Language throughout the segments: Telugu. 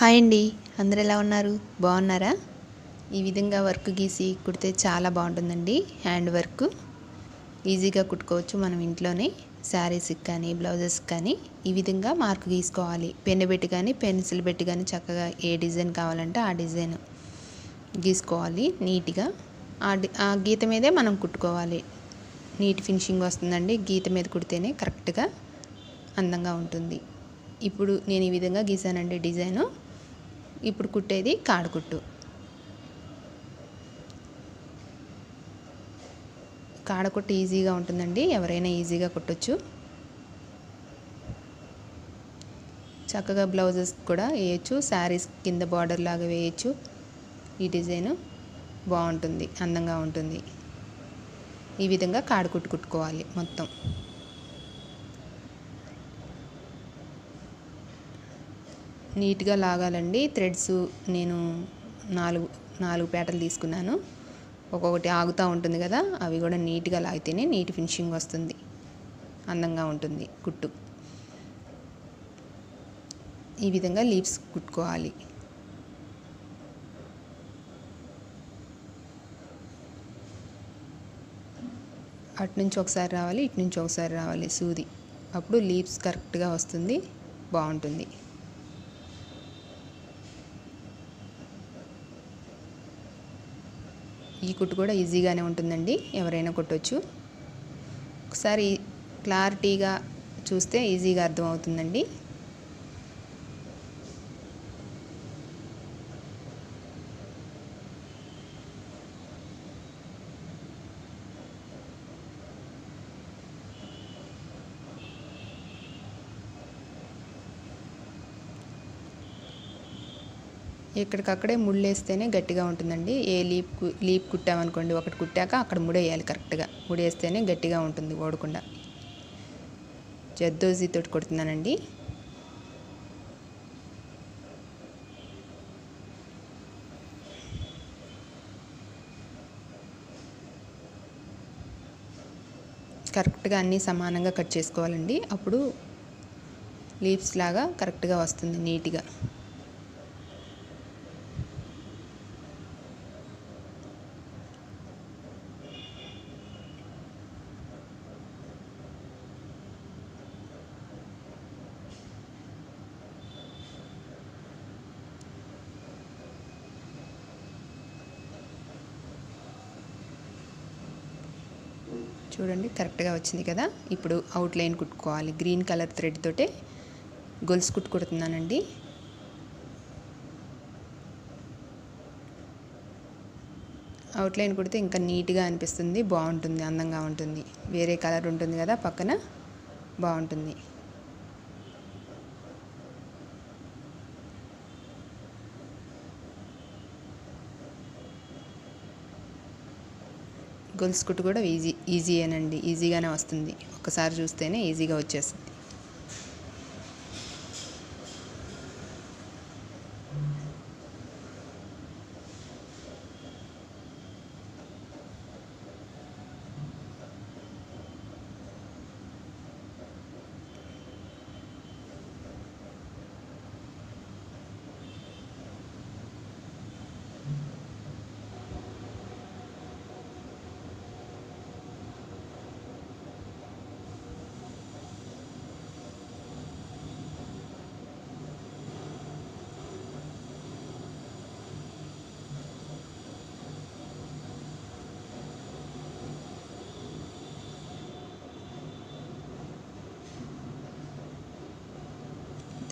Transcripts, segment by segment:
హాయ్ అండి. అందరు ఎలా ఉన్నారు? బాగున్నారా? ఈ విధంగా వర్క్ గీసి కుడితే చాలా బాగుంటుందండి. Hand work. ఈజీగా కుట్టుకోవచ్చు మనం ఇంట్లోనే. శారీస్కి కానీ బ్లౌజెస్కి కానీ ఈ విధంగా మార్క్ గీసుకోవాలి. పెన్ను పెట్టి కానీ పెన్సిల్ పెట్టి కానీ చక్కగా ఏ డిజైన్ కావాలంటే ఆ డిజైన్ గీసుకోవాలి నీట్గా. ఆ ఆ గీత మీదే మనం కుట్టుకోవాలి. నీట్ ఫినిషింగ్ వస్తుందండి. గీత మీద కుడితేనే కరెక్ట్గా అందంగా ఉంటుంది. ఇప్పుడు నేను ఈ విధంగా గీసానండి డిజైను. ఇప్పుడు కుట్టేది కాడకుట్టు కాడకుట్టు ఈజీగా ఉంటుందండి ఎవరైనా ఈజీగా కుట్టొచ్చు. చక్కగా బ్లౌజెస్ కూడా వేయచ్చు శారీస్ కింద బార్డర్ లాగా వేయచ్చు. ఈ డిజైను బాగుంటుంది అందంగా ఉంటుంది. ఈ విధంగా కాడకుట్టు కుట్టుకోవాలి మొత్తం. నీట్గా లాగాలండి. థ్రెడ్స్ నేను నాలుగు నాలుగు పేటలు తీసుకున్నాను. ఒక్కొక్కటి ఆగుతూ ఉంటుంది కదా అవి కూడా నీట్గా లాగితేనే నీట్ ఫినిషింగ్ వస్తుంది. అందంగా ఉంటుంది కుట్టు. ఈ విధంగా లీవ్స్ కుట్టుకోవాలి. అటు నుంచి ఒకసారి రావాలి ఇటు నుంచి ఒకసారి రావాలి సూది. అప్పుడు లీవ్స్ కరెక్ట్గా వస్తుంది బాగుంటుంది. ఈ కుట్టు కూడా ఈజీగానే ఉంటుందండి ఎవరైనా కుట్టవచ్చు ఒకసారి క్లారిటీగా చూస్తే ఈజీగా అర్థమవుతుందండి. ఇక్కడికక్కడే ముళ్ళేస్తేనే గట్టిగా ఉంటుందండి. ఏ లీప్ లీప్ కుట్టామనుకోండి ఒకటి కుట్టాక అక్కడ ముడేయాలి కరెక్ట్గా. ముడేస్తేనే గట్టిగా ఉంటుంది ఓడకుండా. జద్దోజీతో కొడుతున్నానండి. కరెక్ట్గా అన్నీ సమానంగా కట్ చేసుకోవాలండి. అప్పుడు లీవ్స్ లాగా కరెక్ట్గా వస్తుంది నీట్గా. చూడండి కరెక్ట్గా వచ్చింది కదా. ఇప్పుడు అవుట్ లైన్ కుట్టుకోవాలి. గ్రీన్ కలర్ థ్రెడ్ తోటే గొలుసు కుట్టు కుడుతున్నానండి అవుట్ లైన్ కుడితే ఇంకా నీట్గా అనిపిస్తుంది బాగుంటుంది అందంగా ఉంటుంది. వేరే కలర్ ఉంటుంది కదా పక్కన బాగుంటుంది. గొలుసు కుట్టు కూడా ఈజీ ఈజీయేనండి. ఈజీగానే వస్తుంది. ఒకసారి చూస్తేనే ఈజీగా వచ్చేస్తుంది.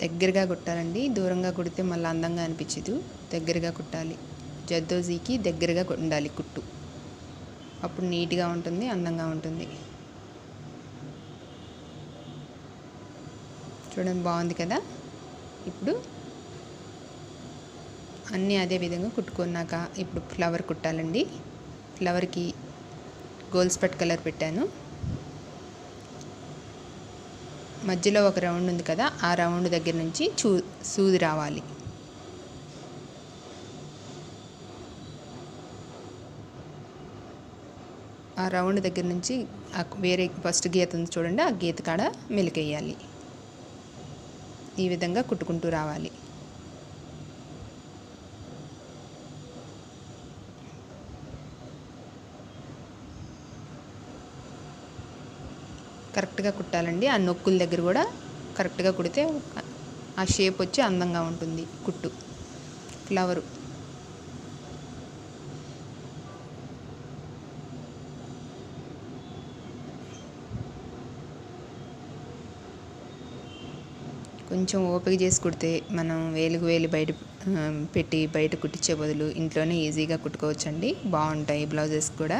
దగ్గరగా కుట్టాలండి. దూరంగా కుడితే మళ్ళీ అందంగా అనిపించదు. దగ్గరగా కుట్టాలి. జద్దోజీకి దగ్గరగా కు- ఉండాలి కుట్టు. అప్పుడు నీట్గా ఉంటుంది అందంగా ఉంటుంది. చూడండి బాగుంది కదా? ఇప్పుడు అన్నీ అదే విధంగా కుట్టుకున్నాక ఇప్పుడు ఫ్లవర్ కుట్టాలండి. ఫ్లవర్కి గోల్డ్ స్పట్ కలర్ పెట్టాను. మధ్యలో ఒక రౌండ్ ఉంది కదా ఆ రౌండ్ దగ్గర నుంచి చూ సూది రావాలి. ఆ రౌండ్ దగ్గర నుంచి వేరే ఫస్ట్ గీత ఉంది చూడండి ఆ గీత కాడ మెలికేయాలి. ఈ విధంగా కుట్టుకుంటూ రావాలి. కరెక్ట్గా కుట్టాలండి. ఆ నొక్కుల దగ్గర కూడా కరెక్ట్గా కుడితే ఆ షేప్ వచ్చి అందంగా ఉంటుంది కుట్టు. ఫ్లవరు. కొంచెం ఓపిక చేసి కుడితే మనం వేలుగు వేలు బయట పెట్టి బయట కుట్టించే బదులు ఇంట్లోనే ఈజీగా కుట్టుకోవచ్చండి. బాగుంటాయి బ్లౌజెస్ కూడా.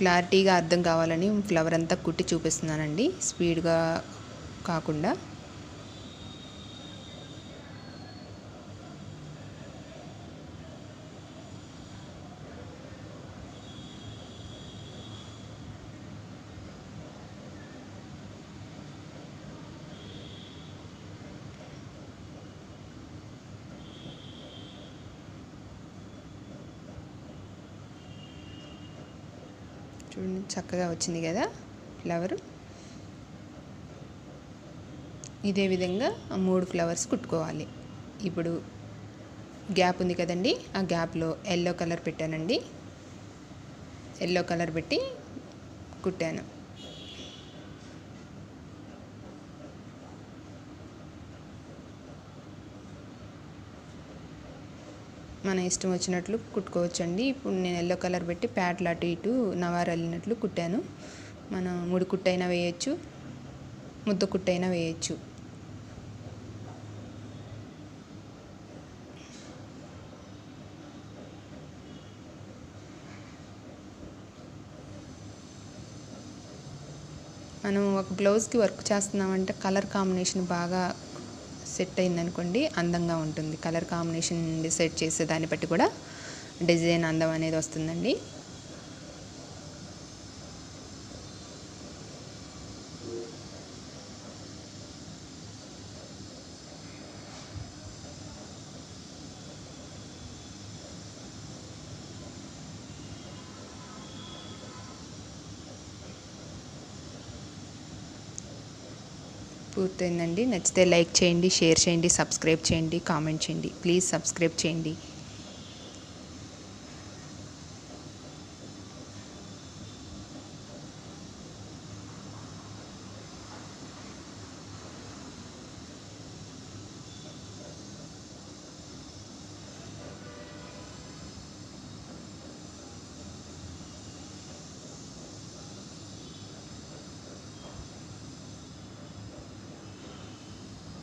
క్లారిటీగా అర్థం కావాలని ఫ్లవర్ అంతా కుట్టి చూపిస్తున్నానండి. స్పీడ్గా కాకుండా. చూడండి చక్కగా వచ్చింది కదా ఫ్లవర్ ఇదే విధంగా ఆ మూడు ఫ్లవర్స్ కుట్టుకోవాలి. ఇప్పుడు గ్యాప్ ఉంది కదండి ఆ గ్యాప్లో ఎల్లో కలర్ పెట్టానండి. ఎల్లో కలర్ పెట్టి కుట్టాను. మన ఇష్టం వచ్చినట్లు కుట్టుకోవచ్చండి. ఇప్పుడు నేను ఎల్లో కలర్ పెట్టి ప్యాట్లు అటు ఇటు నవారు అల్లినట్లు కుట్టాను. మనం ముడి కుట్టైనా వేయచ్చు ముద్ద కుట్టైనా వేయచ్చు. మనం ఒక బ్లౌజ్కి వర్క్ చేస్తున్నామంటే కలర్ కాంబినేషన్ బాగా సెట్ అయిందనుకోండి అందంగా ఉంటుంది. కలర్ కాంబినేషన్ డిసైడ్ చేసే దాన్ని బట్టి కూడా డిజైన్ అందం అనేది వస్తుందండి. పూర్తయిందండి. నచ్చితే లైక్ చేయండి షేర్ చేయండి సబ్స్క్రైబ్ చేయండి కామెంట్ చేయండి. ప్లీజ్ సబ్స్క్రైబ్ చేయండి.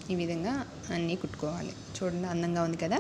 ఈ విధంగా అన్నీ కుట్టుకోవాలి. చూడండి అందంగా ఉంది కదా?